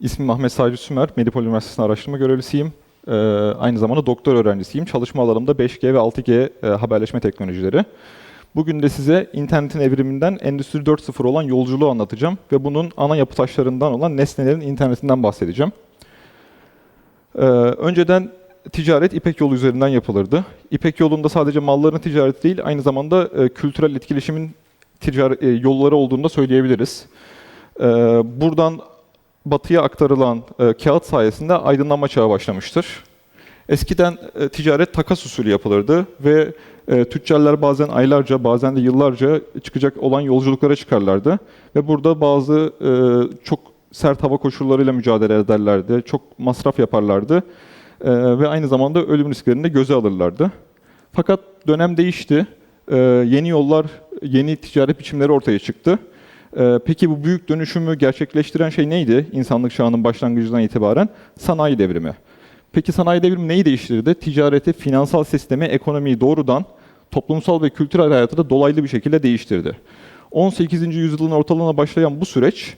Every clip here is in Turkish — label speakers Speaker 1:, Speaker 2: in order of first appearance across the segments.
Speaker 1: İsmim Ahmet Sadri Sümer, Medipol Üniversitesi'nde araştırma görevlisiyim. Ee, aynı zamanda doktor öğrencisiyim. Çalışma alanımda 5G ve 6G e, haberleşme teknolojileri. Bugün de size internetin evriminden Endüstri 4.0 olan yolculuğu anlatacağım ve bunun ana yapı taşlarından olan nesnelerin internetinden bahsedeceğim. Ee, önceden ticaret İpek yolu üzerinden yapılırdı. İpek yolunda sadece malların ticareti değil, aynı zamanda e, kültürel etkileşimin ticari, e, yolları olduğunu da söyleyebiliriz. Ee, buradan batıya aktarılan e, kağıt sayesinde aydınlanma çağı başlamıştır. Eskiden e, ticaret takas usulü yapılırdı ve e, tüccarlar bazen aylarca, bazen de yıllarca çıkacak olan yolculuklara çıkarlardı. Ve burada bazı e, çok sert hava koşullarıyla mücadele ederlerdi, çok masraf yaparlardı e, ve aynı zamanda ölüm risklerini de göze alırlardı. Fakat dönem değişti, e, yeni yollar, yeni ticaret biçimleri ortaya çıktı. Ee, Peki bu büyük dönüşümü gerçekleştiren şey neydi insanlık çağının başlangıcından itibaren? Sanayi devrimi. Peki sanayi devrimi neyi değiştirdi? Ticareti, finansal sistemi, ekonomiyi doğrudan toplumsal ve kültürel hayatı da dolaylı bir şekilde değiştirdi. 18. yüzyılın ortalarına başlayan bu süreç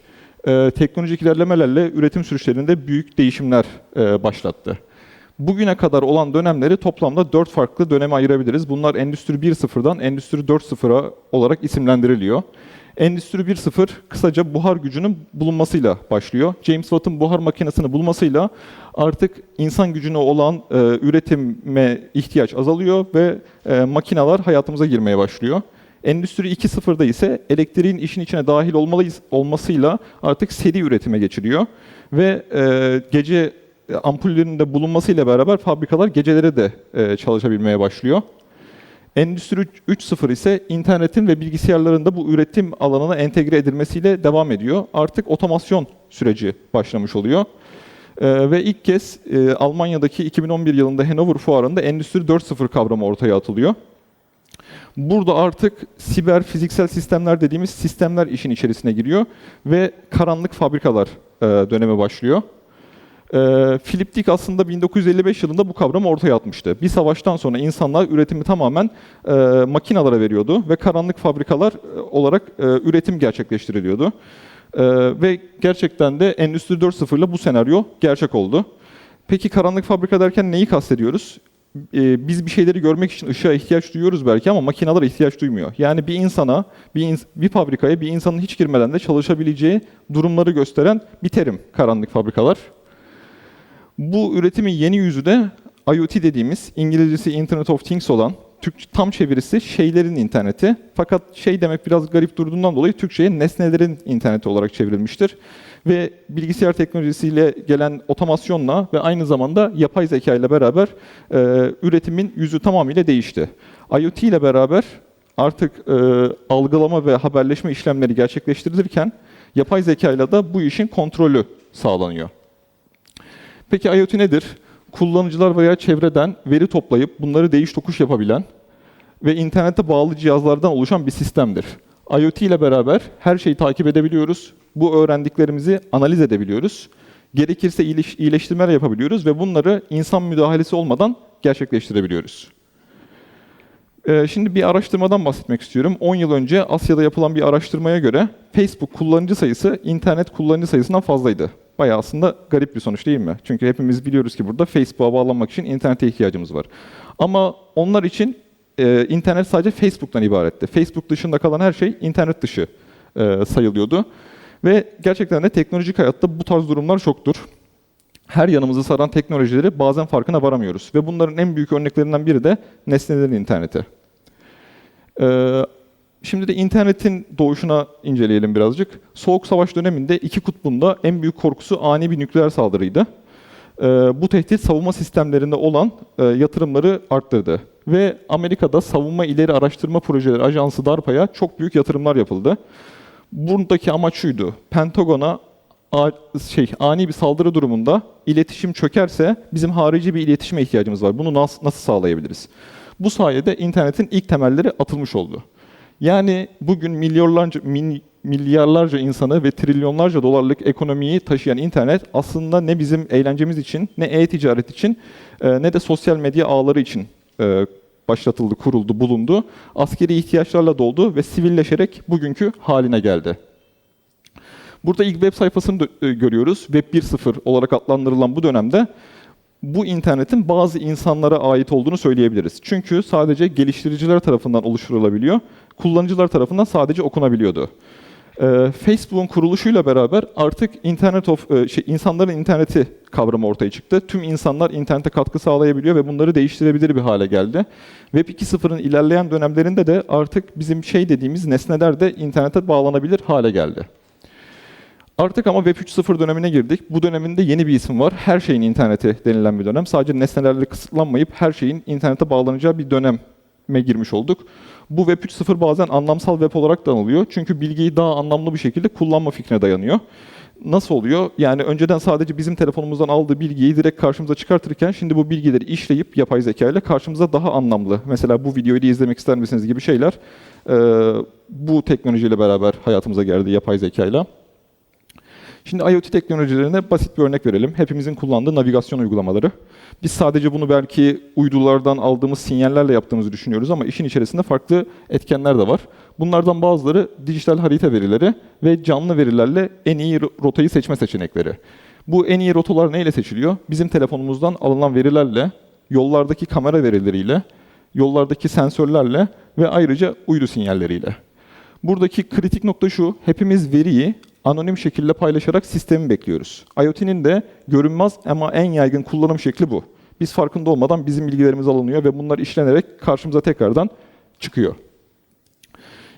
Speaker 1: e, teknolojik ilerlemelerle üretim süreçlerinde büyük değişimler e, başlattı. Bugüne kadar olan dönemleri toplamda dört farklı döneme ayırabiliriz. Bunlar Endüstri 1.0'dan Endüstri 4.0'a olarak isimlendiriliyor. Endüstri 1.0 kısaca buhar gücünün bulunmasıyla başlıyor. James Watt'ın buhar makinesini bulmasıyla artık insan gücüne olan e, üretime ihtiyaç azalıyor ve e, makineler hayatımıza girmeye başlıyor. Endüstri 2.0'da ise elektriğin işin içine dahil olmalıyız, olmasıyla artık seri üretime geçiliyor. Ve e, gece ampullerinin de bulunmasıyla beraber fabrikalar geceleri de e, çalışabilmeye başlıyor. Endüstri 3.0 ise internetin ve bilgisayarların da bu üretim alanına entegre edilmesiyle devam ediyor. Artık otomasyon süreci başlamış oluyor. Ee, ve ilk kez e, Almanya'daki 2011 yılında Hannover Fuarı'nda Endüstri 4.0 kavramı ortaya atılıyor. Burada artık siber fiziksel sistemler dediğimiz sistemler işin içerisine giriyor ve karanlık fabrikalar e, dönemi başlıyor. E, Philip Dick aslında 1955 yılında bu kavramı ortaya atmıştı. Bir savaştan sonra insanlar üretimi tamamen e, makinalara veriyordu ve karanlık fabrikalar e, olarak e, üretim gerçekleştiriliyordu. E, ve gerçekten de Endüstri 4.0 ile bu senaryo gerçek oldu. Peki karanlık fabrika derken neyi kastediyoruz? E, biz bir şeyleri görmek için ışığa ihtiyaç duyuyoruz belki ama makineler ihtiyaç duymuyor. Yani bir insana, bir, ins- bir fabrikaya bir insanın hiç girmeden de çalışabileceği durumları gösteren bir terim karanlık fabrikalar. Bu üretimin yeni yüzü de IoT dediğimiz İngilizcesi Internet of Things olan Türk tam çevirisi şeylerin interneti. Fakat şey demek biraz garip durduğundan dolayı Türkçe'ye nesnelerin interneti olarak çevrilmiştir. Ve bilgisayar teknolojisiyle gelen otomasyonla ve aynı zamanda yapay zeka ile beraber e, üretimin yüzü tamamıyla değişti. IoT ile beraber artık e, algılama ve haberleşme işlemleri gerçekleştirilirken yapay zeka ile de bu işin kontrolü sağlanıyor. Peki IoT nedir? Kullanıcılar veya çevreden veri toplayıp bunları değiş tokuş yapabilen ve internete bağlı cihazlardan oluşan bir sistemdir. IoT ile beraber her şeyi takip edebiliyoruz. Bu öğrendiklerimizi analiz edebiliyoruz. Gerekirse iyileş- iyileştirmeler yapabiliyoruz ve bunları insan müdahalesi olmadan gerçekleştirebiliyoruz. Ee, Şimdi bir araştırmadan bahsetmek istiyorum. 10 yıl önce Asya'da yapılan bir araştırmaya göre Facebook kullanıcı sayısı internet kullanıcı sayısından fazlaydı. Bayağı aslında garip bir sonuç değil mi? Çünkü hepimiz biliyoruz ki burada Facebook'a bağlanmak için internete ihtiyacımız var. Ama onlar için e, internet sadece Facebook'tan ibaretti. Facebook dışında kalan her şey internet dışı e, sayılıyordu. Ve gerçekten de teknolojik hayatta bu tarz durumlar çoktur. Her yanımızı saran teknolojileri bazen farkına varamıyoruz. Ve bunların en büyük örneklerinden biri de nesnelerin interneti. Ee, Şimdi de internetin doğuşuna inceleyelim birazcık. Soğuk Savaş döneminde iki kutbunda en büyük korkusu ani bir nükleer saldırıydı. Ee, Bu tehdit savunma sistemlerinde olan e, yatırımları arttırdı. Ve Amerika'da Savunma İleri Araştırma Projeleri Ajansı DARPA'ya çok büyük yatırımlar yapıldı. Buradaki amaç şuydu. Pentagon'a şey ani bir saldırı durumunda iletişim çökerse bizim harici bir iletişime ihtiyacımız var. Bunu nasıl, nasıl sağlayabiliriz? Bu sayede internetin ilk temelleri atılmış oldu. Yani bugün milyarlarca min- milyarlarca insanı ve trilyonlarca dolarlık ekonomiyi taşıyan internet aslında ne bizim eğlencemiz için, ne e-ticaret için, e, ne de sosyal medya ağları için e, başlatıldı, kuruldu, bulundu. Askeri ihtiyaçlarla doldu ve sivilleşerek bugünkü haline geldi. Burada ilk web sayfasını e, görüyoruz. Web 1.0 olarak adlandırılan bu dönemde bu internetin bazı insanlara ait olduğunu söyleyebiliriz. Çünkü sadece geliştiriciler tarafından oluşturulabiliyor, kullanıcılar tarafından sadece okunabiliyordu. Ee, Facebook'un kuruluşuyla beraber artık internet of e, şey insanların interneti kavramı ortaya çıktı. Tüm insanlar internete katkı sağlayabiliyor ve bunları değiştirebilir bir hale geldi. Web 2.0'ın ilerleyen dönemlerinde de artık bizim şey dediğimiz nesneler de internete bağlanabilir hale geldi. Artık ama Web 3.0 dönemine girdik. Bu döneminde yeni bir isim var. Her şeyin interneti denilen bir dönem. Sadece nesnelerle kısıtlanmayıp her şeyin internete bağlanacağı bir döneme girmiş olduk. Bu Web 3.0 bazen anlamsal web olarak da anılıyor. Çünkü bilgiyi daha anlamlı bir şekilde kullanma fikrine dayanıyor. Nasıl oluyor? Yani önceden sadece bizim telefonumuzdan aldığı bilgiyi direkt karşımıza çıkartırken şimdi bu bilgileri işleyip yapay zeka ile karşımıza daha anlamlı. Mesela bu videoyu da izlemek ister misiniz gibi şeyler bu teknolojiyle beraber hayatımıza geldi yapay zeka ile. Şimdi IoT teknolojilerine basit bir örnek verelim. Hepimizin kullandığı navigasyon uygulamaları. Biz sadece bunu belki uydulardan aldığımız sinyallerle yaptığımızı düşünüyoruz ama işin içerisinde farklı etkenler de var. Bunlardan bazıları dijital harita verileri ve canlı verilerle en iyi ro- rotayı seçme seçenekleri. Bu en iyi rotalar neyle seçiliyor? Bizim telefonumuzdan alınan verilerle, yollardaki kamera verileriyle, yollardaki sensörlerle ve ayrıca uydu sinyalleriyle. Buradaki kritik nokta şu, hepimiz veriyi anonim şekilde paylaşarak sistemi bekliyoruz. IoT'nin de görünmez ama en yaygın kullanım şekli bu. Biz farkında olmadan bizim bilgilerimiz alınıyor ve bunlar işlenerek karşımıza tekrardan çıkıyor.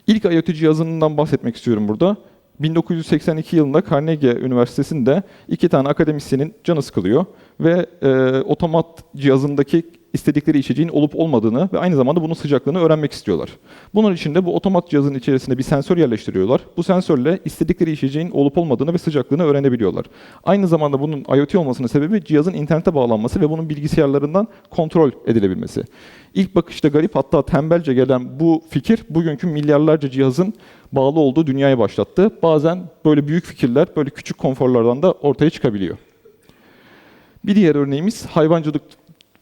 Speaker 1: İlk IoT cihazından bahsetmek istiyorum burada. 1982 yılında Carnegie Üniversitesi'nde iki tane akademisyenin canı sıkılıyor ve e, otomat cihazındaki istedikleri içeceğin olup olmadığını ve aynı zamanda bunun sıcaklığını öğrenmek istiyorlar. Bunun için de bu otomat cihazın içerisine bir sensör yerleştiriyorlar. Bu sensörle istedikleri içeceğin olup olmadığını ve sıcaklığını öğrenebiliyorlar. Aynı zamanda bunun IoT olmasının sebebi cihazın internete bağlanması ve bunun bilgisayarlarından kontrol edilebilmesi. İlk bakışta garip hatta tembelce gelen bu fikir bugünkü milyarlarca cihazın bağlı olduğu dünyayı başlattı. Bazen böyle büyük fikirler böyle küçük konforlardan da ortaya çıkabiliyor. Bir diğer örneğimiz hayvancılık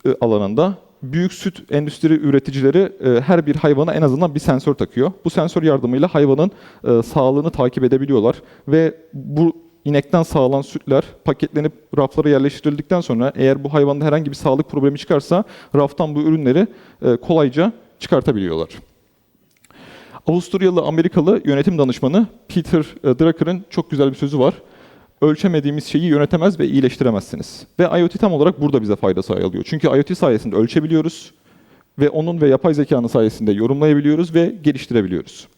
Speaker 1: e, alanında büyük süt endüstri üreticileri e, her bir hayvana en azından bir sensör takıyor. Bu sensör yardımıyla hayvanın e, sağlığını takip edebiliyorlar ve bu inekten sağlanan sütler paketlenip raflara yerleştirildikten sonra eğer bu hayvanda herhangi bir sağlık problemi çıkarsa raftan bu ürünleri kolayca çıkartabiliyorlar. Avusturyalı Amerikalı yönetim danışmanı Peter Drucker'ın çok güzel bir sözü var. Ölçemediğimiz şeyi yönetemez ve iyileştiremezsiniz. Ve IoT tam olarak burada bize fayda sağlıyor. Çünkü IoT sayesinde ölçebiliyoruz ve onun ve yapay zekanın sayesinde yorumlayabiliyoruz ve geliştirebiliyoruz.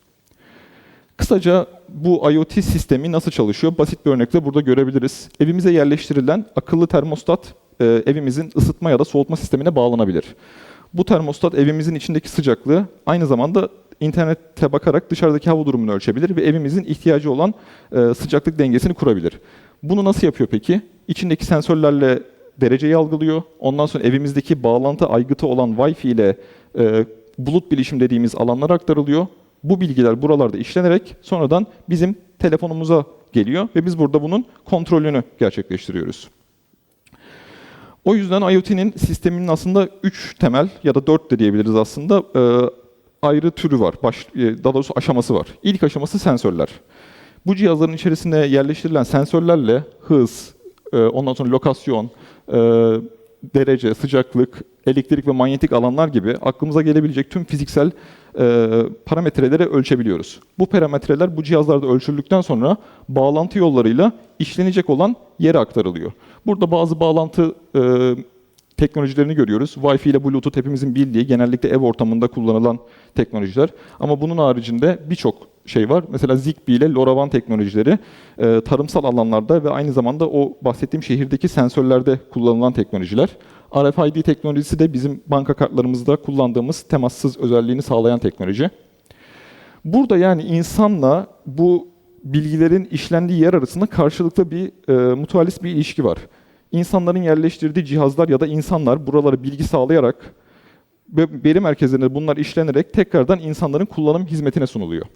Speaker 1: Kısaca bu IoT sistemi nasıl çalışıyor? Basit bir örnekle burada görebiliriz. Evimize yerleştirilen akıllı termostat e, evimizin ısıtma ya da soğutma sistemine bağlanabilir. Bu termostat evimizin içindeki sıcaklığı aynı zamanda internete bakarak dışarıdaki hava durumunu ölçebilir ve evimizin ihtiyacı olan e, sıcaklık dengesini kurabilir. Bunu nasıl yapıyor peki? İçindeki sensörlerle dereceyi algılıyor. Ondan sonra evimizdeki bağlantı aygıtı olan Wi-Fi ile e, bulut bilişim dediğimiz alanlara aktarılıyor. Bu bilgiler buralarda işlenerek sonradan bizim telefonumuza geliyor ve biz burada bunun kontrolünü gerçekleştiriyoruz. O yüzden IoT'nin sisteminin aslında 3 temel ya da 4 de diyebiliriz aslında e, ayrı türü var. Baş, e, daha doğrusu aşaması var. İlk aşaması sensörler. Bu cihazların içerisine yerleştirilen sensörlerle hız, e, ondan sonra lokasyon, e, derece, sıcaklık, elektrik ve manyetik alanlar gibi aklımıza gelebilecek tüm fiziksel parametreleri ölçebiliyoruz. Bu parametreler bu cihazlarda ölçüldükten sonra bağlantı yollarıyla işlenecek olan yere aktarılıyor. Burada bazı bağlantı teknolojilerini görüyoruz. Wi-Fi ile Bluetooth hepimizin bildiği, genellikle ev ortamında kullanılan teknolojiler. Ama bunun haricinde birçok şey var. Mesela Zigbee ile LoRaWAN teknolojileri e, tarımsal alanlarda ve aynı zamanda o bahsettiğim şehirdeki sensörlerde kullanılan teknolojiler. RFID teknolojisi de bizim banka kartlarımızda kullandığımız temassız özelliğini sağlayan teknoloji. Burada yani insanla bu bilgilerin işlendiği yer arasında karşılıklı bir e, mutualist bir ilişki var. İnsanların yerleştirdiği cihazlar ya da insanlar buralara bilgi sağlayarak ve veri merkezlerinde bunlar işlenerek tekrardan insanların kullanım hizmetine sunuluyor.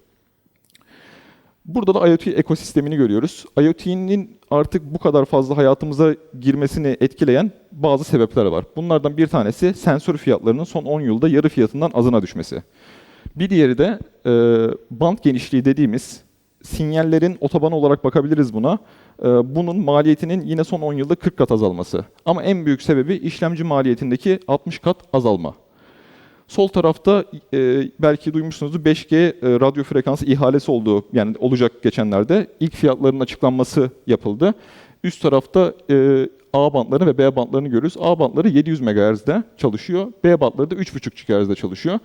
Speaker 1: Burada da IoT ekosistemini görüyoruz. IoT'nin artık bu kadar fazla hayatımıza girmesini etkileyen bazı sebepler var. Bunlardan bir tanesi sensör fiyatlarının son 10 yılda yarı fiyatından azına düşmesi. Bir diğeri de e, band genişliği dediğimiz sinyallerin otobanı olarak bakabiliriz buna. Ee, Bunun maliyetinin yine son 10 yılda 40 kat azalması. Ama en büyük sebebi işlemci maliyetindeki 60 kat azalma. Sol tarafta e, belki duymuşsunuzdur 5G e, radyo frekansı ihalesi olduğu yani olacak geçenlerde ilk fiyatların açıklanması yapıldı. Üst tarafta e, A bantlarını ve B bantlarını görüyoruz. A bantları 700 MHz'de çalışıyor. B bantları da 3.5 GHz'de çalışıyor.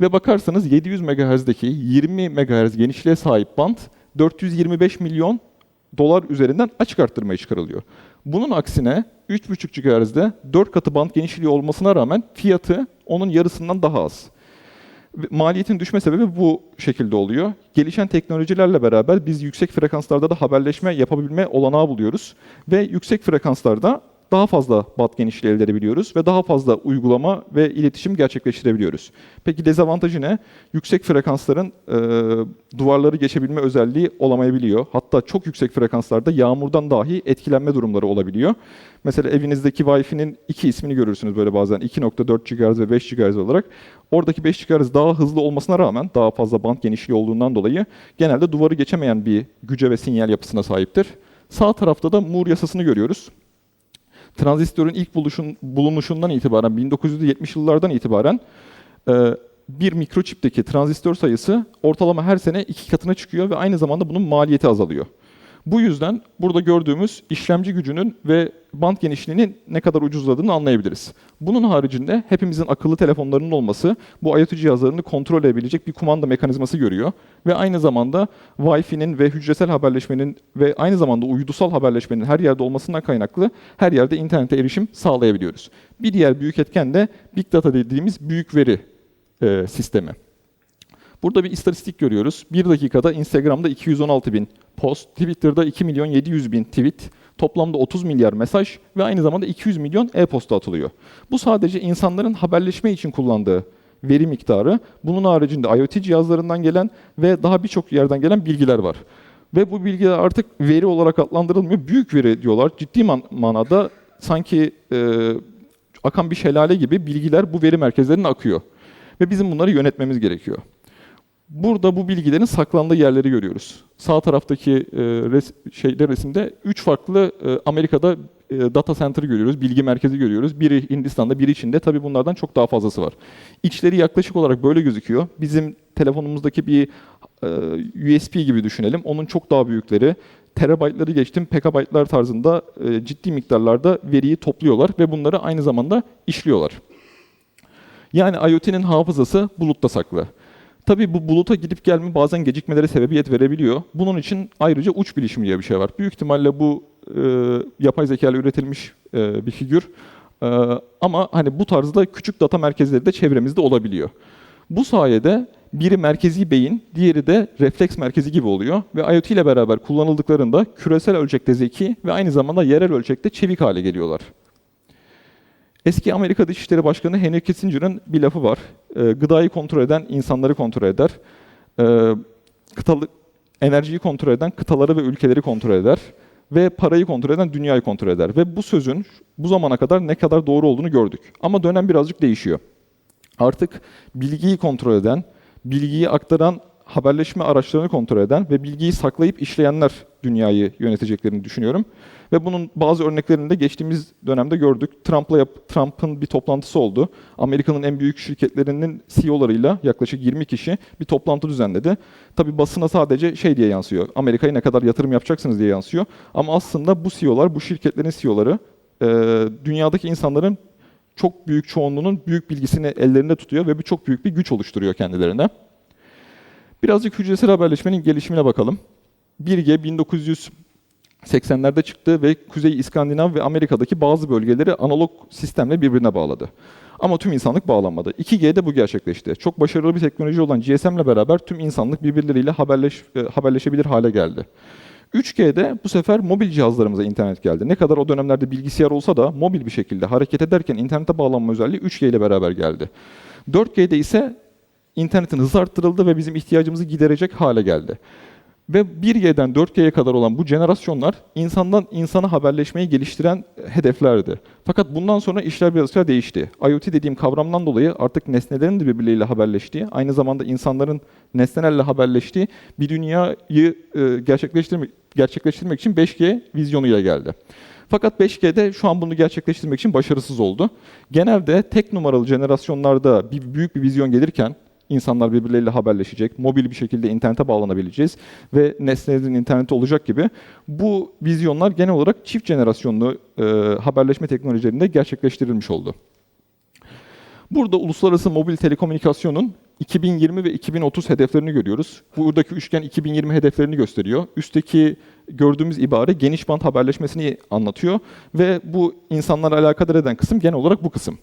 Speaker 1: Ve bakarsanız 700 MHz'deki 20 MHz genişliğe sahip bant 425 milyon dolar üzerinden açık arttırmaya çıkarılıyor. Bunun aksine 3.5 GHz'de 4 katı band genişliği olmasına rağmen fiyatı onun yarısından daha az. Maliyetin düşme sebebi bu şekilde oluyor. Gelişen teknolojilerle beraber biz yüksek frekanslarda da haberleşme yapabilme olanağı buluyoruz. Ve yüksek frekanslarda daha fazla bat genişliği elde edebiliyoruz ve daha fazla uygulama ve iletişim gerçekleştirebiliyoruz. Peki dezavantajı ne? Yüksek frekansların e, duvarları geçebilme özelliği olamayabiliyor. Hatta çok yüksek frekanslarda yağmurdan dahi etkilenme durumları olabiliyor. Mesela evinizdeki Wi-Fi'nin iki ismini görürsünüz böyle bazen 2.4 GHz ve 5 GHz olarak. Oradaki 5 GHz daha hızlı olmasına rağmen daha fazla band genişliği olduğundan dolayı genelde duvarı geçemeyen bir güce ve sinyal yapısına sahiptir. Sağ tarafta da Moore yasasını görüyoruz. Transistörün ilk buluşun, bulunuşundan itibaren 1970 yıllardan itibaren e, bir mikroçipteki transistör sayısı ortalama her sene iki katına çıkıyor ve aynı zamanda bunun maliyeti azalıyor. Bu yüzden burada gördüğümüz işlemci gücünün ve band genişliğinin ne kadar ucuzladığını anlayabiliriz. Bunun haricinde hepimizin akıllı telefonlarının olması bu IoT cihazlarını kontrol edebilecek bir kumanda mekanizması görüyor. Ve aynı zamanda Wi-Fi'nin ve hücresel haberleşmenin ve aynı zamanda uydusal haberleşmenin her yerde olmasından kaynaklı her yerde internete erişim sağlayabiliyoruz. Bir diğer büyük etken de Big Data dediğimiz büyük veri e, sistemi. Burada bir istatistik görüyoruz. Bir dakikada Instagram'da 216 bin post, Twitter'da 2 milyon 700 bin tweet, toplamda 30 milyar mesaj ve aynı zamanda 200 milyon e-posta atılıyor. Bu sadece insanların haberleşme için kullandığı veri miktarı. Bunun haricinde IoT cihazlarından gelen ve daha birçok yerden gelen bilgiler var. Ve bu bilgiler artık veri olarak adlandırılmıyor. Büyük veri diyorlar. Ciddi man- manada sanki e, akan bir şelale gibi bilgiler bu veri merkezlerine akıyor. Ve bizim bunları yönetmemiz gerekiyor. Burada bu bilgilerin saklandığı yerleri görüyoruz. Sağ taraftaki e, res, şeyde resimde üç farklı e, Amerika'da e, data center görüyoruz, bilgi merkezi görüyoruz. Biri Hindistan'da, biri Çin'de. Tabii bunlardan çok daha fazlası var. İçleri yaklaşık olarak böyle gözüküyor. Bizim telefonumuzdaki bir e, USB gibi düşünelim. Onun çok daha büyükleri. Terabaytları geçtim, pekabaytlar tarzında e, ciddi miktarlarda veriyi topluyorlar ve bunları aynı zamanda işliyorlar. Yani IoT'nin hafızası bulutta saklı. Tabii bu buluta gidip gelme bazen gecikmelere sebebiyet verebiliyor. Bunun için ayrıca uç bilişim diye bir şey var. Büyük ihtimalle bu e, yapay zeka ile üretilmiş e, bir figür. E, ama hani bu tarzda küçük data merkezleri de çevremizde olabiliyor. Bu sayede biri merkezi beyin, diğeri de refleks merkezi gibi oluyor ve IoT ile beraber kullanıldıklarında küresel ölçekte zeki ve aynı zamanda yerel ölçekte çevik hale geliyorlar. Eski Amerika Dışişleri Başkanı Henry Kissinger'ın bir lafı var. E, gıdayı kontrol eden insanları kontrol eder. E, kıtalı, enerjiyi kontrol eden kıtaları ve ülkeleri kontrol eder. Ve parayı kontrol eden dünyayı kontrol eder. Ve bu sözün bu zamana kadar ne kadar doğru olduğunu gördük. Ama dönem birazcık değişiyor. Artık bilgiyi kontrol eden, bilgiyi aktaran haberleşme araçlarını kontrol eden ve bilgiyi saklayıp işleyenler dünyayı yöneteceklerini düşünüyorum. Ve bunun bazı örneklerini de geçtiğimiz dönemde gördük. Trump'la Trump'ın bir toplantısı oldu. Amerika'nın en büyük şirketlerinin CEO'larıyla yaklaşık 20 kişi bir toplantı düzenledi. Tabi basına sadece şey diye yansıyor. Amerika'ya ne kadar yatırım yapacaksınız diye yansıyor. Ama aslında bu CEO'lar, bu şirketlerin CEO'ları dünyadaki insanların çok büyük çoğunluğunun büyük bilgisini ellerinde tutuyor ve bu çok büyük bir güç oluşturuyor kendilerine. Birazcık hücresel haberleşmenin gelişimine bakalım. 1G 1980'lerde çıktı ve Kuzey İskandinav ve Amerika'daki bazı bölgeleri analog sistemle birbirine bağladı. Ama tüm insanlık bağlanmadı. 2G'de bu gerçekleşti. Çok başarılı bir teknoloji olan GSM'le beraber tüm insanlık birbirleriyle haberleş, e, haberleşebilir hale geldi. 3G'de bu sefer mobil cihazlarımıza internet geldi. Ne kadar o dönemlerde bilgisayar olsa da mobil bir şekilde hareket ederken internete bağlanma özelliği 3G ile beraber geldi. 4G'de ise internetin hızı arttırıldı ve bizim ihtiyacımızı giderecek hale geldi. Ve 1G'den 4G'ye kadar olan bu jenerasyonlar insandan insana haberleşmeyi geliştiren hedeflerdi. Fakat bundan sonra işler birazcık değişti. IoT dediğim kavramdan dolayı artık nesnelerin de birbirleriyle haberleştiği, aynı zamanda insanların nesnelerle haberleştiği bir dünyayı e, gerçekleştirmek, gerçekleştirmek için 5G vizyonuyla geldi. Fakat 5G'de şu an bunu gerçekleştirmek için başarısız oldu. Genelde tek numaralı jenerasyonlarda bir büyük bir vizyon gelirken insanlar birbirleriyle haberleşecek, mobil bir şekilde internete bağlanabileceğiz ve nesnelerin interneti olacak gibi bu vizyonlar genel olarak çift jenerasyonlu e, haberleşme teknolojilerinde gerçekleştirilmiş oldu. Burada uluslararası mobil telekomünikasyonun 2020 ve 2030 hedeflerini görüyoruz. Buradaki üçgen 2020 hedeflerini gösteriyor. Üstteki gördüğümüz ibare geniş bant haberleşmesini anlatıyor ve bu insanlara alakadar eden kısım genel olarak bu kısım.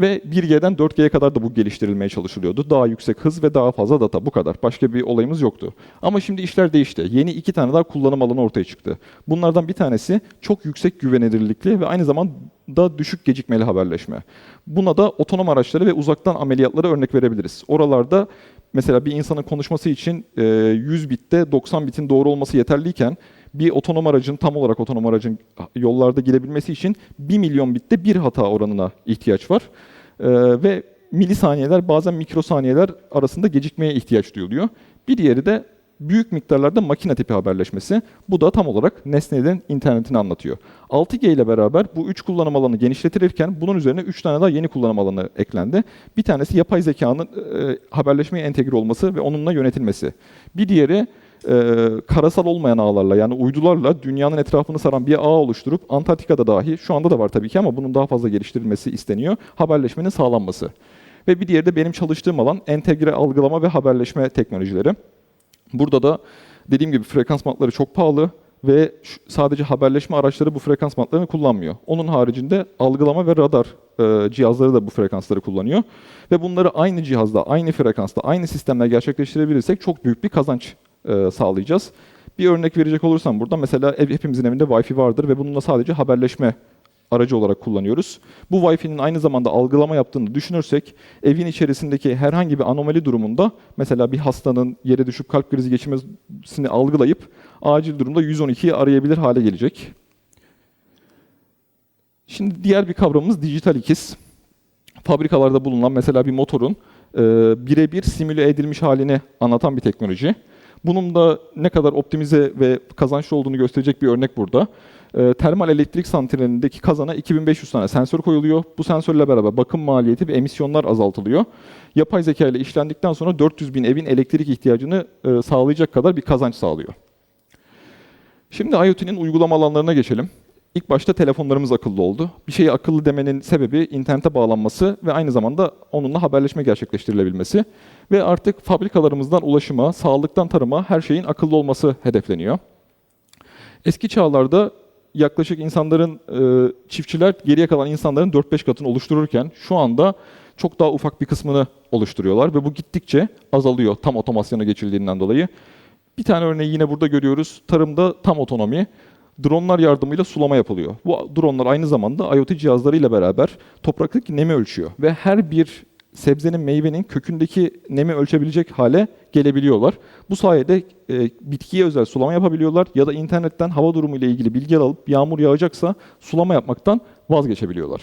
Speaker 1: Ve 1G'den 4G'ye kadar da bu geliştirilmeye çalışılıyordu. Daha yüksek hız ve daha fazla data bu kadar. Başka bir olayımız yoktu. Ama şimdi işler değişti. Yeni iki tane daha kullanım alanı ortaya çıktı. Bunlardan bir tanesi çok yüksek güvenilirlikli ve aynı zamanda düşük gecikmeli haberleşme. Buna da otonom araçları ve uzaktan ameliyatlara örnek verebiliriz. Oralarda mesela bir insanın konuşması için e, 100 bitte 90 bitin doğru olması yeterliyken bir otonom aracın tam olarak otonom aracın yollarda gidebilmesi için 1 milyon bitte bir hata oranına ihtiyaç var. Ee, ve milisaniyeler bazen mikrosaniyeler arasında gecikmeye ihtiyaç duyuluyor. Bir diğeri de büyük miktarlarda makine tipi haberleşmesi. Bu da tam olarak nesnelerin internetini anlatıyor. 6G ile beraber bu üç kullanım alanı genişletilirken bunun üzerine 3 tane daha yeni kullanım alanı eklendi. Bir tanesi yapay zekanın e, haberleşmeye entegre olması ve onunla yönetilmesi. Bir diğeri e, karasal olmayan ağlarla yani uydularla dünyanın etrafını saran bir ağ oluşturup Antarktika'da dahi şu anda da var tabii ki ama bunun daha fazla geliştirilmesi isteniyor. Haberleşmenin sağlanması. Ve bir diğeri de benim çalıştığım alan entegre algılama ve haberleşme teknolojileri. Burada da dediğim gibi frekans bantları çok pahalı ve sadece haberleşme araçları bu frekans bantlarını kullanmıyor. Onun haricinde algılama ve radar e, cihazları da bu frekansları kullanıyor. Ve bunları aynı cihazda, aynı frekansta, aynı sistemle gerçekleştirebilirsek çok büyük bir kazanç e, sağlayacağız. Bir örnek verecek olursam burada mesela hepimizin evinde Wi-Fi vardır ve bununla sadece haberleşme aracı olarak kullanıyoruz. Bu Wi-Fi'nin aynı zamanda algılama yaptığını düşünürsek evin içerisindeki herhangi bir anomali durumunda mesela bir hastanın yere düşüp kalp krizi geçirmesini algılayıp acil durumda 112'yi arayabilir hale gelecek. Şimdi diğer bir kavramımız dijital ikiz. Fabrikalarda bulunan mesela bir motorun e, birebir simüle edilmiş halini anlatan bir teknoloji. Bunun da ne kadar optimize ve kazançlı olduğunu gösterecek bir örnek burada. E, termal elektrik santralindeki kazana 2500 tane sensör koyuluyor. Bu sensörle beraber bakım maliyeti ve emisyonlar azaltılıyor. Yapay zeka ile işlendikten sonra 400 bin evin elektrik ihtiyacını e, sağlayacak kadar bir kazanç sağlıyor. Şimdi IoT'nin uygulama alanlarına geçelim. İlk başta telefonlarımız akıllı oldu. Bir şeyi akıllı demenin sebebi internete bağlanması ve aynı zamanda onunla haberleşme gerçekleştirilebilmesi. Ve artık fabrikalarımızdan ulaşıma, sağlıktan tarıma her şeyin akıllı olması hedefleniyor. Eski çağlarda yaklaşık insanların, e, çiftçiler geriye kalan insanların 4-5 katını oluştururken şu anda çok daha ufak bir kısmını oluşturuyorlar ve bu gittikçe azalıyor tam otomasyona geçildiğinden dolayı. Bir tane örneği yine burada görüyoruz. Tarımda tam otonomi dronlar yardımıyla sulama yapılıyor. Bu dronlar aynı zamanda IoT cihazlarıyla beraber topraktaki nemi ölçüyor ve her bir sebzenin, meyvenin kökündeki nemi ölçebilecek hale gelebiliyorlar. Bu sayede e, bitkiye özel sulama yapabiliyorlar ya da internetten hava durumu ile ilgili bilgi alıp yağmur yağacaksa sulama yapmaktan vazgeçebiliyorlar.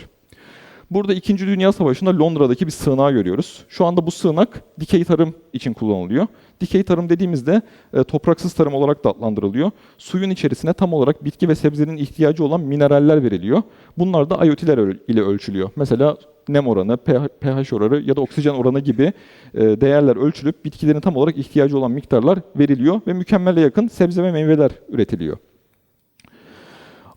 Speaker 1: Burada 2. Dünya Savaşı'nda Londra'daki bir sığınağı görüyoruz. Şu anda bu sığınak dikey tarım için kullanılıyor. Dikey tarım dediğimizde e, topraksız tarım olarak da adlandırılıyor. Suyun içerisine tam olarak bitki ve sebzenin ihtiyacı olan mineraller veriliyor. Bunlar da IoT'ler ile ölçülüyor. Mesela nem oranı, pH oranı ya da oksijen oranı gibi e, değerler ölçülüp bitkilerin tam olarak ihtiyacı olan miktarlar veriliyor ve mükemmele yakın sebze ve meyveler üretiliyor.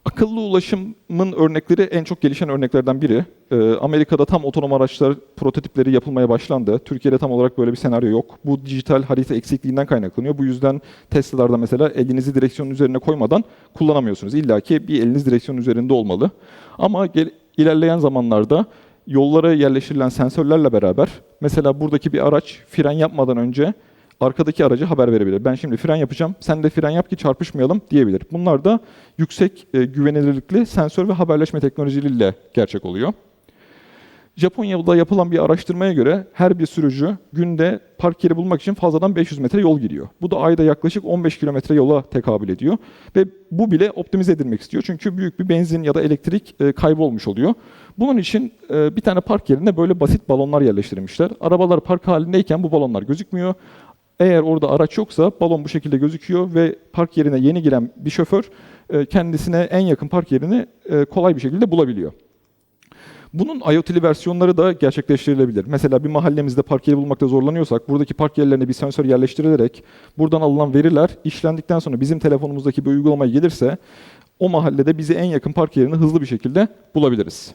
Speaker 1: Akıllı ulaşımın örnekleri en çok gelişen örneklerden biri. Ee, Amerika'da tam otonom araçlar prototipleri yapılmaya başlandı. Türkiye'de tam olarak böyle bir senaryo yok. Bu dijital harita eksikliğinden kaynaklanıyor. Bu yüzden Tesla'larda mesela elinizi direksiyonun üzerine koymadan kullanamıyorsunuz. İlla ki bir eliniz direksiyonun üzerinde olmalı. Ama gel, ilerleyen zamanlarda yollara yerleştirilen sensörlerle beraber mesela buradaki bir araç fren yapmadan önce arkadaki aracı haber verebilir. Ben şimdi fren yapacağım, sen de fren yap ki çarpışmayalım diyebilir. Bunlar da yüksek e, güvenilirlikli sensör ve haberleşme teknolojileriyle gerçek oluyor. Japonya'da yapılan bir araştırmaya göre her bir sürücü günde park yeri bulmak için fazladan 500 metre yol gidiyor. Bu da ayda yaklaşık 15 kilometre yola tekabül ediyor. Ve bu bile optimize edilmek istiyor. Çünkü büyük bir benzin ya da elektrik e, kaybı olmuş oluyor. Bunun için e, bir tane park yerine böyle basit balonlar yerleştirilmişler. Arabalar park halindeyken bu balonlar gözükmüyor. Eğer orada araç yoksa balon bu şekilde gözüküyor ve park yerine yeni giren bir şoför e, kendisine en yakın park yerini e, kolay bir şekilde bulabiliyor. Bunun IoT'li versiyonları da gerçekleştirilebilir. Mesela bir mahallemizde park yeri bulmakta zorlanıyorsak buradaki park yerlerine bir sensör yerleştirilerek buradan alınan veriler işlendikten sonra bizim telefonumuzdaki bir uygulamaya gelirse o mahallede bize en yakın park yerini hızlı bir şekilde bulabiliriz.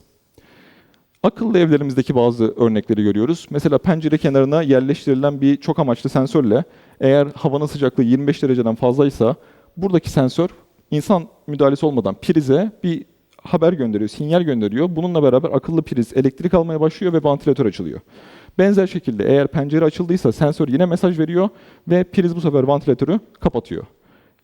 Speaker 1: Akıllı evlerimizdeki bazı örnekleri görüyoruz. Mesela pencere kenarına yerleştirilen bir çok amaçlı sensörle eğer havanın sıcaklığı 25 dereceden fazlaysa buradaki sensör insan müdahalesi olmadan prize bir haber gönderiyor, sinyal gönderiyor. Bununla beraber akıllı priz elektrik almaya başlıyor ve vantilatör açılıyor. Benzer şekilde eğer pencere açıldıysa sensör yine mesaj veriyor ve priz bu sefer vantilatörü kapatıyor.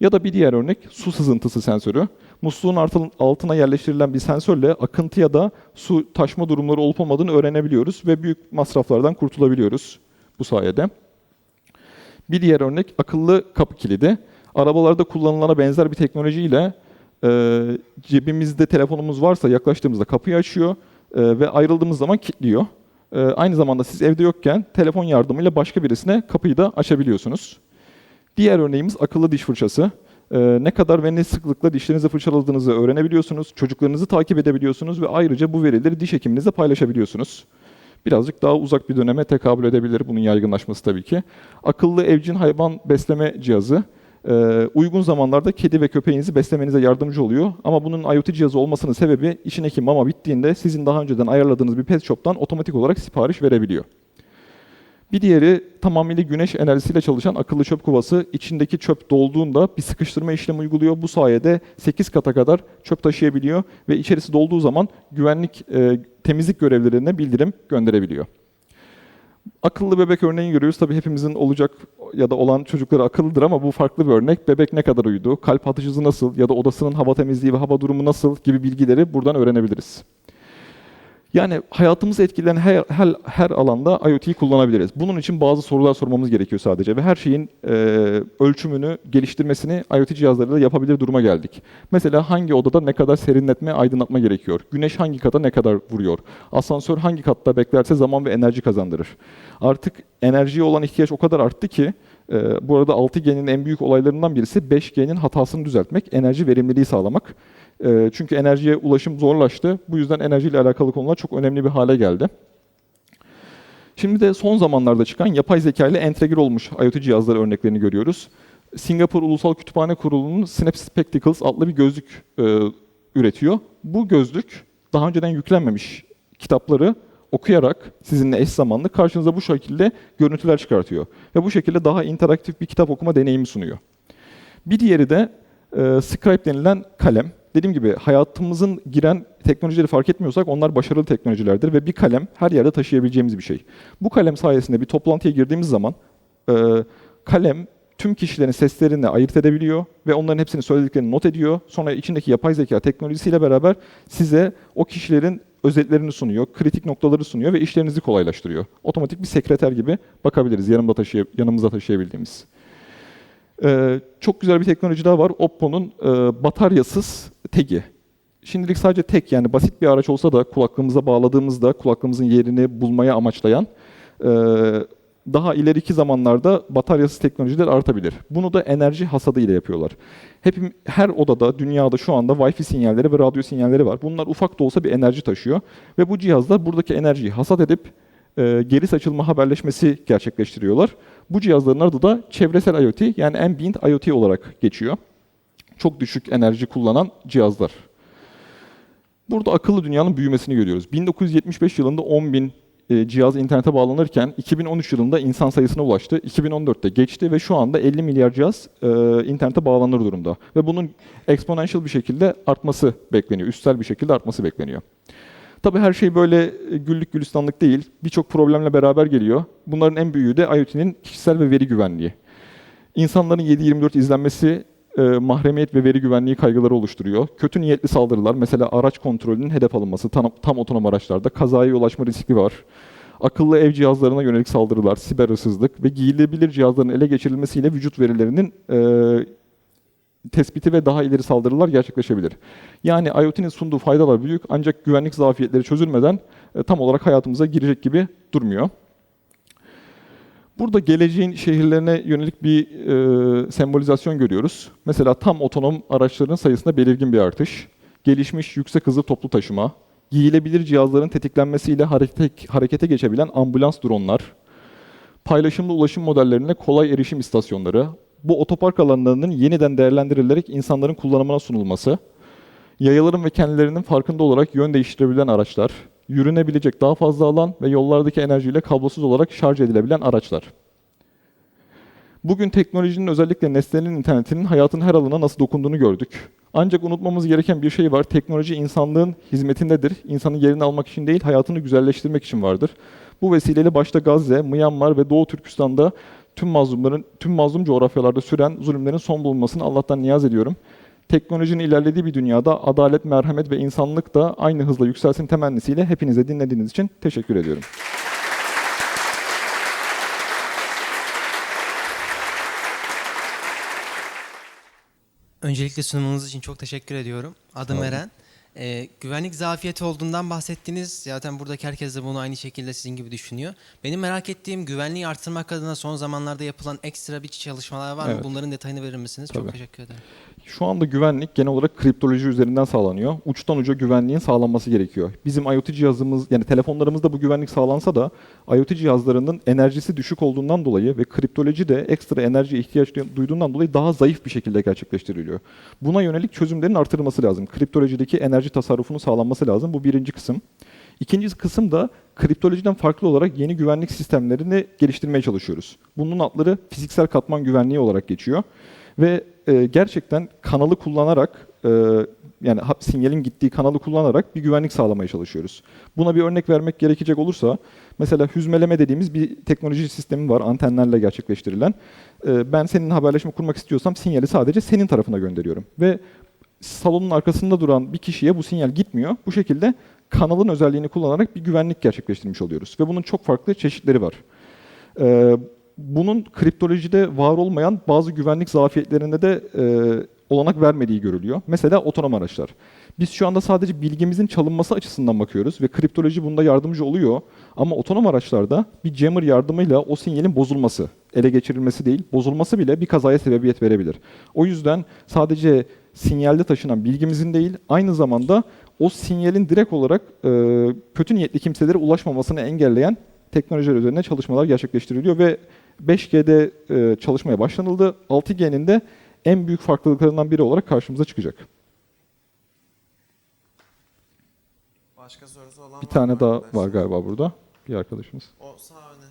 Speaker 1: Ya da bir diğer örnek su sızıntısı sensörü. Musluğun altın- altına yerleştirilen bir sensörle akıntı ya da su taşma durumları olup olmadığını öğrenebiliyoruz ve büyük masraflardan kurtulabiliyoruz bu sayede. Bir diğer örnek akıllı kapı kilidi. Arabalarda kullanılana benzer bir teknolojiyle e, cebimizde telefonumuz varsa yaklaştığımızda kapıyı açıyor e, ve ayrıldığımız zaman kilitliyor. E, aynı zamanda siz evde yokken telefon yardımıyla başka birisine kapıyı da açabiliyorsunuz. Diğer örneğimiz akıllı diş fırçası. Ee, ne kadar ve ne sıklıkla dişlerinizi fırçaladığınızı öğrenebiliyorsunuz. Çocuklarınızı takip edebiliyorsunuz ve ayrıca bu verileri diş hekiminizle paylaşabiliyorsunuz. Birazcık daha uzak bir döneme tekabül edebilir bunun yaygınlaşması tabii ki. Akıllı evcil hayvan besleme cihazı. Ee, uygun zamanlarda kedi ve köpeğinizi beslemenize yardımcı oluyor. Ama bunun IoT cihazı olmasının sebebi içindeki mama bittiğinde sizin daha önceden ayarladığınız bir pet shop'tan otomatik olarak sipariş verebiliyor. Bir diğeri tamamıyla güneş enerjisiyle çalışan akıllı çöp kovası. İçindeki çöp dolduğunda bir sıkıştırma işlemi uyguluyor. Bu sayede 8 kata kadar çöp taşıyabiliyor ve içerisi dolduğu zaman güvenlik e, temizlik görevlilerine bildirim gönderebiliyor. Akıllı bebek örneğini görüyoruz. Tabii hepimizin olacak ya da olan çocukları akıllıdır ama bu farklı bir örnek. Bebek ne kadar uyudu, kalp atış hızı nasıl ya da odasının hava temizliği ve hava durumu nasıl gibi bilgileri buradan öğrenebiliriz. Yani hayatımızı etkileyen her, her, her alanda IoT'yi kullanabiliriz. Bunun için bazı sorular sormamız gerekiyor sadece ve her şeyin e, ölçümünü, geliştirmesini IoT cihazlarıyla yapabilir duruma geldik. Mesela hangi odada ne kadar serinletme, aydınlatma gerekiyor? Güneş hangi kata ne kadar vuruyor? Asansör hangi katta beklerse zaman ve enerji kazandırır? Artık enerjiye olan ihtiyaç o kadar arttı ki e, bu arada 6G'nin en büyük olaylarından birisi 5G'nin hatasını düzeltmek, enerji verimliliği sağlamak. E, çünkü enerjiye ulaşım zorlaştı. Bu yüzden enerjiyle alakalı konular çok önemli bir hale geldi. Şimdi de son zamanlarda çıkan yapay zeka ile entegre olmuş IoT cihazları örneklerini görüyoruz. Singapur Ulusal Kütüphane Kurulu'nun Synapse Spectacles adlı bir gözlük e, üretiyor. Bu gözlük daha önceden yüklenmemiş kitapları okuyarak sizinle eş zamanlı karşınıza bu şekilde görüntüler çıkartıyor. Ve bu şekilde daha interaktif bir kitap okuma deneyimi sunuyor. Bir diğeri de e, Scribe denilen kalem. Dediğim gibi hayatımızın giren teknolojileri fark etmiyorsak onlar başarılı teknolojilerdir ve bir kalem her yerde taşıyabileceğimiz bir şey. Bu kalem sayesinde bir toplantıya girdiğimiz zaman e, kalem tüm kişilerin seslerini ayırt edebiliyor ve onların hepsini söylediklerini not ediyor. Sonra içindeki yapay zeka teknolojisiyle beraber size o kişilerin özetlerini sunuyor, kritik noktaları sunuyor ve işlerinizi kolaylaştırıyor. Otomatik bir sekreter gibi bakabiliriz yanımda taşıya, yanımızda taşıyabildiğimiz. Ee, çok güzel bir teknoloji daha var. Oppo'nun e, bataryasız tagi. Şimdilik sadece tek yani basit bir araç olsa da kulaklığımıza bağladığımızda kulaklığımızın yerini bulmaya amaçlayan e, daha ileriki zamanlarda bataryasız teknolojiler artabilir. Bunu da enerji hasadı ile yapıyorlar. Hep her odada dünyada şu anda Wi-Fi sinyalleri ve radyo sinyalleri var. Bunlar ufak da olsa bir enerji taşıyor ve bu cihazlar buradaki enerjiyi hasat edip e, geri saçılma haberleşmesi gerçekleştiriyorlar. Bu cihazların adı da çevresel IoT yani ambient IoT olarak geçiyor. Çok düşük enerji kullanan cihazlar. Burada akıllı dünyanın büyümesini görüyoruz. 1975 yılında 10 bin e, cihaz internete bağlanırken 2013 yılında insan sayısına ulaştı. 2014'te geçti ve şu anda 50 milyar cihaz e, internete bağlanır durumda. Ve bunun exponential bir şekilde artması bekleniyor. Üstel bir şekilde artması bekleniyor. Tabii her şey böyle e, güllük gülistanlık değil. Birçok problemle beraber geliyor. Bunların en büyüğü de IoT'nin kişisel ve veri güvenliği. İnsanların 7-24 izlenmesi e, mahremiyet ve veri güvenliği kaygıları oluşturuyor. Kötü niyetli saldırılar, mesela araç kontrolünün hedef alınması, tam, tam otonom araçlarda kazaya yol açma riski var. Akıllı ev cihazlarına yönelik saldırılar, siber hırsızlık ve giyilebilir cihazların ele geçirilmesiyle vücut verilerinin e, tespiti ve daha ileri saldırılar gerçekleşebilir. Yani IoT'nin sunduğu faydalar büyük ancak güvenlik zafiyetleri çözülmeden e, tam olarak hayatımıza girecek gibi durmuyor. Burada geleceğin şehirlerine yönelik bir e, sembolizasyon görüyoruz. Mesela tam otonom araçların sayısında belirgin bir artış, gelişmiş yüksek hızlı toplu taşıma, giyilebilir cihazların tetiklenmesiyle harekete, harekete geçebilen ambulans dronlar, paylaşımlı ulaşım modellerine kolay erişim istasyonları, bu otopark alanlarının yeniden değerlendirilerek insanların kullanımına sunulması, yayaların ve kendilerinin farkında olarak yön değiştirebilen araçlar, yürünebilecek daha fazla alan ve yollardaki enerjiyle kablosuz olarak şarj edilebilen araçlar. Bugün teknolojinin özellikle nesnenin internetinin hayatın her alanına nasıl dokunduğunu gördük. Ancak unutmamız gereken bir şey var. Teknoloji insanlığın hizmetindedir. İnsanın yerini almak için değil, hayatını güzelleştirmek için vardır. Bu vesileyle başta Gazze, Myanmar ve Doğu Türkistan'da tüm mazlumların, tüm mazlum coğrafyalarda süren zulümlerin son bulunmasını Allah'tan niyaz ediyorum. Teknolojinin ilerlediği bir dünyada adalet, merhamet ve insanlık da aynı hızla yükselsin temennisiyle hepinize dinlediğiniz için teşekkür ediyorum.
Speaker 2: Öncelikle sunumunuz için çok teşekkür ediyorum. Adım. Eren. Ee, güvenlik zafiyeti olduğundan bahsettiniz. Zaten buradaki herkes de bunu aynı şekilde sizin gibi düşünüyor. Benim merak ettiğim güvenliği artırmak adına son zamanlarda yapılan ekstra bir çalışmalar var mı?
Speaker 1: Evet.
Speaker 2: Bunların detayını verir misiniz?
Speaker 1: Tabii.
Speaker 2: Çok teşekkür ederim.
Speaker 1: Şu anda güvenlik genel olarak kriptoloji üzerinden sağlanıyor. Uçtan uca güvenliğin sağlanması gerekiyor. Bizim IoT cihazımız yani telefonlarımızda bu güvenlik sağlansa da IoT cihazlarının enerjisi düşük olduğundan dolayı ve kriptoloji de ekstra enerji ihtiyaç duyduğundan dolayı daha zayıf bir şekilde gerçekleştiriliyor. Buna yönelik çözümlerin artırılması lazım. Kriptolojideki enerji tasarrufunun sağlanması lazım. Bu birinci kısım. İkinci kısım da kriptolojiden farklı olarak yeni güvenlik sistemlerini geliştirmeye çalışıyoruz. Bunun adları fiziksel katman güvenliği olarak geçiyor. Ve e, gerçekten kanalı kullanarak e, yani sinyalin gittiği kanalı kullanarak bir güvenlik sağlamaya çalışıyoruz. Buna bir örnek vermek gerekecek olursa mesela hüzmeleme dediğimiz bir teknoloji sistemi var antenlerle gerçekleştirilen. E, ben senin haberleşme kurmak istiyorsam sinyali sadece senin tarafına gönderiyorum ve salonun arkasında duran bir kişiye bu sinyal gitmiyor. Bu şekilde kanalın özelliğini kullanarak bir güvenlik gerçekleştirmiş oluyoruz ve bunun çok farklı çeşitleri var. Ee, bunun kriptolojide var olmayan bazı güvenlik zafiyetlerinde de e, olanak vermediği görülüyor. Mesela otonom araçlar. Biz şu anda sadece bilgimizin çalınması açısından bakıyoruz ve kriptoloji bunda yardımcı oluyor. Ama otonom araçlarda bir jammer yardımıyla o sinyalin bozulması, ele geçirilmesi değil, bozulması bile bir kazaya sebebiyet verebilir. O yüzden sadece sinyalde taşınan bilgimizin değil, aynı zamanda o sinyalin direkt olarak e, kötü niyetli kimselere ulaşmamasını engelleyen teknolojiler üzerine çalışmalar gerçekleştiriliyor ve 5G'de e, çalışmaya başlanıldı. 6G'nin de en büyük farklılıklarından biri olarak karşımıza çıkacak.
Speaker 3: Başka sorusu olan
Speaker 1: Bir
Speaker 3: var
Speaker 1: tane
Speaker 3: mı
Speaker 1: daha
Speaker 3: arkadaşlar?
Speaker 1: var galiba burada. Bir arkadaşımız.
Speaker 3: O sağ öne.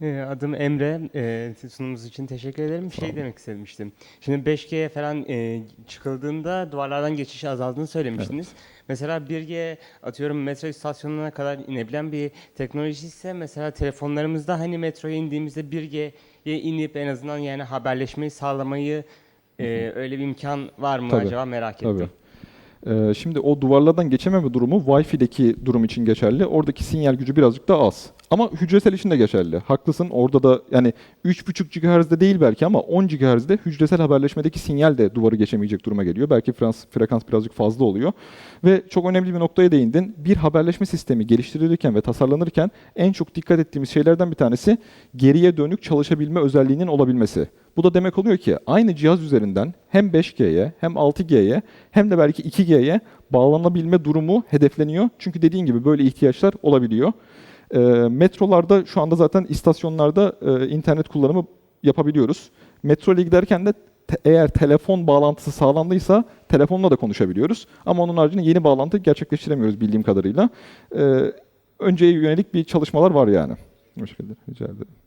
Speaker 4: Ee, Adım Emre. Ee, Sunumunuz için teşekkür ederim. Bir şey demek istemiştim. Şimdi 5G'ye falan e, çıkıldığında duvarlardan geçiş azaldığını söylemiştiniz. Mesela 1G atıyorum metro istasyonuna kadar inebilen bir teknoloji ise mesela telefonlarımızda hani metroya indiğimizde 1G'ye inip en azından yani haberleşmeyi sağlamayı e, öyle bir imkan var mı
Speaker 1: Tabii,
Speaker 4: acaba merak ettim.
Speaker 1: Tabii. Ee, şimdi o duvarlardan geçememe durumu Wi-Fi'deki durum için geçerli. Oradaki sinyal gücü birazcık daha az. Ama hücresel için de geçerli. Haklısın. Orada da yani 3.5 GHz'de değil belki ama 10 GHz'de hücresel haberleşmedeki sinyal de duvarı geçemeyecek duruma geliyor. Belki frans, frekans birazcık fazla oluyor. Ve çok önemli bir noktaya değindin. Bir haberleşme sistemi geliştirilirken ve tasarlanırken en çok dikkat ettiğimiz şeylerden bir tanesi geriye dönük çalışabilme özelliğinin olabilmesi. Bu da demek oluyor ki aynı cihaz üzerinden hem 5G'ye hem 6G'ye hem de belki 2G'ye bağlanabilme durumu hedefleniyor. Çünkü dediğin gibi böyle ihtiyaçlar olabiliyor. E, metrolarda şu anda zaten istasyonlarda e, internet kullanımı yapabiliyoruz. Metro ile giderken de te- eğer telefon bağlantısı sağlandıysa telefonla da konuşabiliyoruz. Ama onun haricinde yeni bağlantı gerçekleştiremiyoruz bildiğim kadarıyla. E, önceye yönelik bir çalışmalar var yani. Bu şekilde rica ederim.